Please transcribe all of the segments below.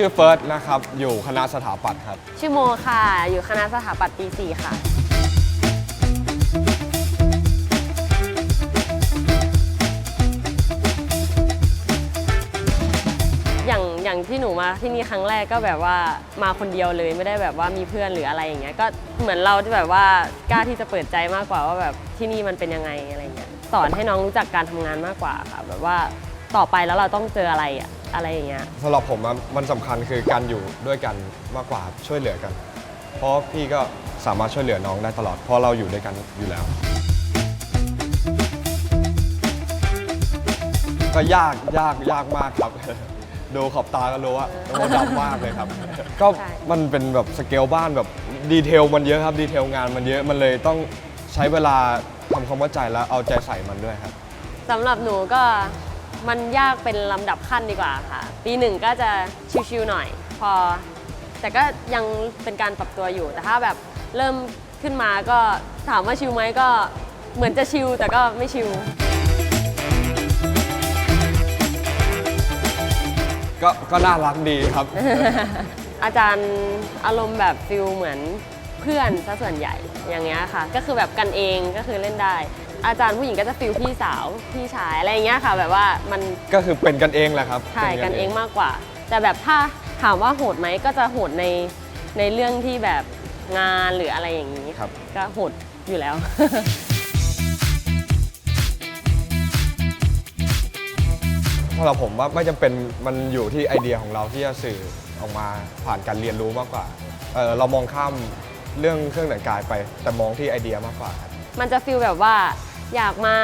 ชื่อเฟิร์สนะครับ อยู่คณะสถาปัตย์ครับ ชื่อโมค่ะ อยู่คณะสถาปัตย์ปีสี่ค่ะ อย่างอย่างที่หนูมาที่นี่ครั้งแรกก็แบบว่ามาคนเดียวเลยไม่ได้แบบว่ามีเพื่อนหรืออะไรอย่างเงี้ยก็เหมือนเราที่แบบว่ากล้าที่จะเปิดใจมากกว่าว่าแบบที่นี่มันเป็นยังไงอะไรเงี้ยสอนให้น้องรู้จักการทำงานมากกว่าค่ะ แบบว่า ต่อไปแล้วเราต้องเจออะไรอะอะไรอย่างเงี้ย สำหรับผมอะมันสำคัญคือการอยู่ด้วยกันมากกว่าครับช่วยเหลือกัน เพราะพี่ก็สามารถช่วยเหลือน้องได้ตลอด เพราะเราอยู่ด้วยกันอยู่แล้ว ก็ยากยากยากมากครับ ดูขอบตาก็รู้ว่าโอ้ดำมากเลยครับ ก็ใช่ มันเป็นแบบสเกลบ้านแบบดีเทลมันเยอะครับดีเทลงานมันเยอะมันเลยต้องใช้เวลาทำความเข้าใจแล้วเอาใจใส่มันด้วยครับ สำหรับหนูก็ มันยากเป็นลำดับขั้นดีกว่าค่ะ ปีหนึ่งก็จะชิวๆหน่อย พอ แต่ก็ยังเป็นการปรับตัวอยู่ แต่ถ้าแบบเริ่มขึ้นมาก็ถามว่าชิวไหมก็เหมือนจะชิวแต่ก็ไม่ชิว ก็ก็น่ารักดีครับ อาจารย์อารมณ์แบบฟิลเหมือนเพื่อนซะส่วนใหญ่อย่างเงี้ยค่ะ ก็คือแบบกันเองก็คือเล่นได้ อาจารย์ผู้หญิงก็จะฟิลพี่สาวพี่ชายอะไรอย่างเงี้ยค่ะ แบบว่ามันก็คือเป็นกันเองแหละครับใช่ป็กันเองมากกว่า แต่แบบถ้าถามว่าโหดไหมก็จะโหดในในเรื่องที่แบบงานหรืออะไรอย่างนี้ครับ ก็โหดอยู่แล้วสำหรับผมว่าไม่จำเป็นมันอยู่ที่ไอเดียของเราที่จะสื่อออกมาผ่านการเรียนรู้มากกว่าเออเรามองข้ามเรื่องเครื่องแต่งกายไป แต่มองที่ไอเดียมากกว่าครับมันจะฟิลแบบว่า อยากมา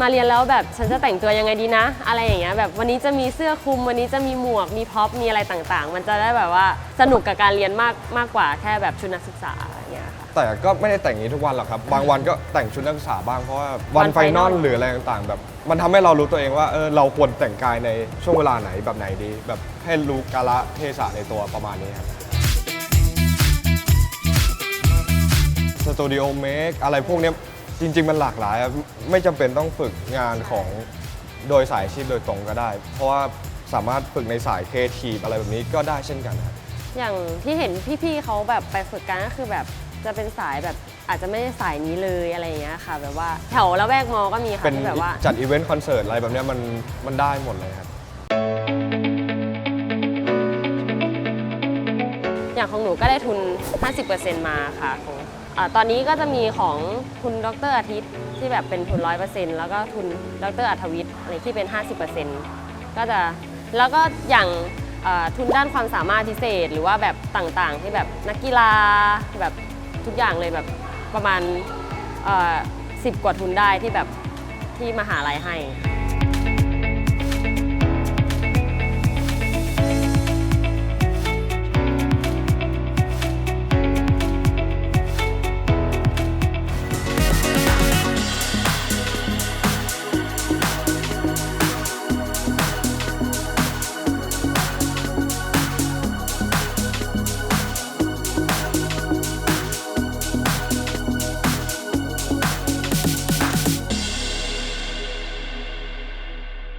มาเรียนแล้วแบบฉันจะแต่งตัวยังไงดีนะ อะไรอย่างเงี้ยแบบวันนี้จะมีเสื้อคลุมวันนี้จะมีหมวกมีพ็อปมีอะไรต่างๆ มันจะได้แบบว่าสนุกกับการเรียนมากมากกว่าแค่แบบชุดนักศึกษาอย่างเงี้ยค่ะ แต่ก็ไม่ได้แต่งอย่างนี้ทุกวันหรอกครับ บางวันก็แต่งชุดนักศึกษาบ้างเพราะว่าวันวันไฟไฟนนออล ลหรืออะไรต่างๆแบบ มันทำให้เรารู้ตัวเองว่าเออเราควรแต่งกายในช่วงเวลาไหนแบบไหนดี แบบให้รู้กาละเทศะในตัวประมาณนี้ครับสตูดิโอเมคอะไรพวกเนี้ย จริง ๆ มันหลากหลายครับไม่จำเป็นต้องฝึกงานของโดยสายอาชีพโดยตรงก็ได้ เพราะว่าสามารถฝึกในสายครีเอทีฟอะไรแบบนี้ก็ได้เช่นกันครับอย่างที่เห็นพี่ๆเขาแบบไปฝึกกันก็คือแบบจะเป็นสายแบบอาจจะไม่ได้สายนี้เลยอะไรอย่างเงี้ยค่ะ แบบว่าแถวละแวกมอก็มีค่ะเป็นที่แบบว่า จัดอีเวนต์คอนเสิร์ตอะไรแบบเนี้ยมันมันได้หมดเลยครับ อย่างของหนูก็ได้ทุน 50%มาค่ะของ อาตอนนี้ก็จะมีของทุนดรอาทิตย์ที่แบบเป็นทุน100%แล้วก็ทุนดรอัธวิทย์อะไรที่เป็น 50%ก็จะแล้วก็อย่างทุนด้านความสามารถพิเศษ หรือว่าแบบต่างๆ ที่แบบนักกีฬาแบบทุกอย่างเลยแบบประมาณสิบกว่าทุนได้ที่แบบที่มหาลัยให้